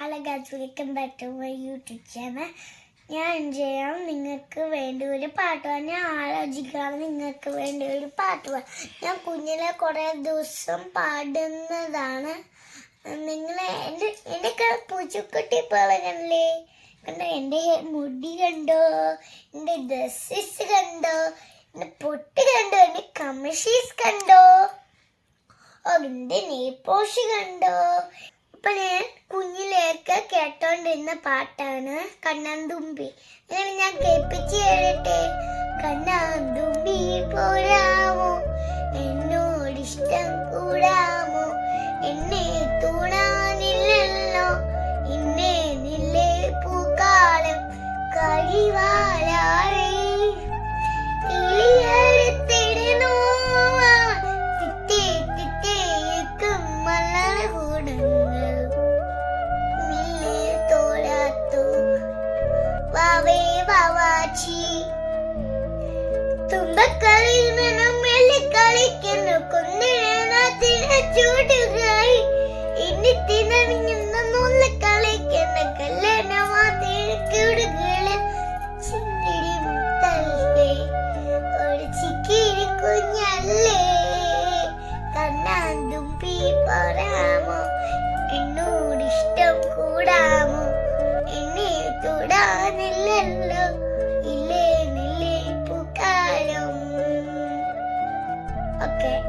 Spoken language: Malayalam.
Hello guys welcome my YouTube channel ഞാൻ ചെയ്യാം? നിങ്ങൾക്ക് വേണ്ടി ഒരു പാട്ട് പാടാം. ഞാൻ ആലോചിക്കാം നിങ്ങൾക്ക് വേണ്ടി ഒരു പാട്ട് പാടാം. ഞാൻ കുഞ്ഞിലെ കുറേ ദിവസം പാടുന്നതാണ്. നിങ്ങൾ എന്റെ എന്റെ പൂച്ചക്കുട്ടി കളകല്ലേ കണ്ടോ? എന്റെ മുടി കണ്ടോ? എന്റെ ഡ്രസ്സസ് കണ്ടോ? എന്റെ പൊട്ട് കണ്ടോ? എന്റെ കമ്മഷീസ് കണ്ടോ? എന്റെ നെയ്പോഷ് കണ്ടോ? ഇപ്പൊ ഞാൻ കേട്ടോണ്ടിരുന്ന പാട്ടാണ് കണ്ണാന്തുമ്പി. അങ്ങനെ ഞാൻ കേൾപ്പിച്ച് കേട്ടെ. കണ്ണാന്തുമ്പി പോരാമോ? എന്നോടിഷ്ടം കൂടാമോ? എന്നെ വാവാച്ചി തുമ്പക്കളിൽ നിന്നും മെല്ലെ കളിക്കുന്നു. കുന്നിഴനാത്തിന് ചൂടുകായി ഇനി തിണങ്ങിന്ന നുള്ള കളിക്കുന്ന. കല്യാണമാ തിരക്കൂടുകളിൽ ചിന്തിരി മുത്തല്ലേ? ഒരു ചിക്കിരി കുഞ്ഞല്ലേ? കണ്ണാന്തും പീ പറയാമോ എന്നോട് ഇഷ്ടം കൂടാമോ? എന്നെ തൊടാനില്ലല്ലോ. Okay.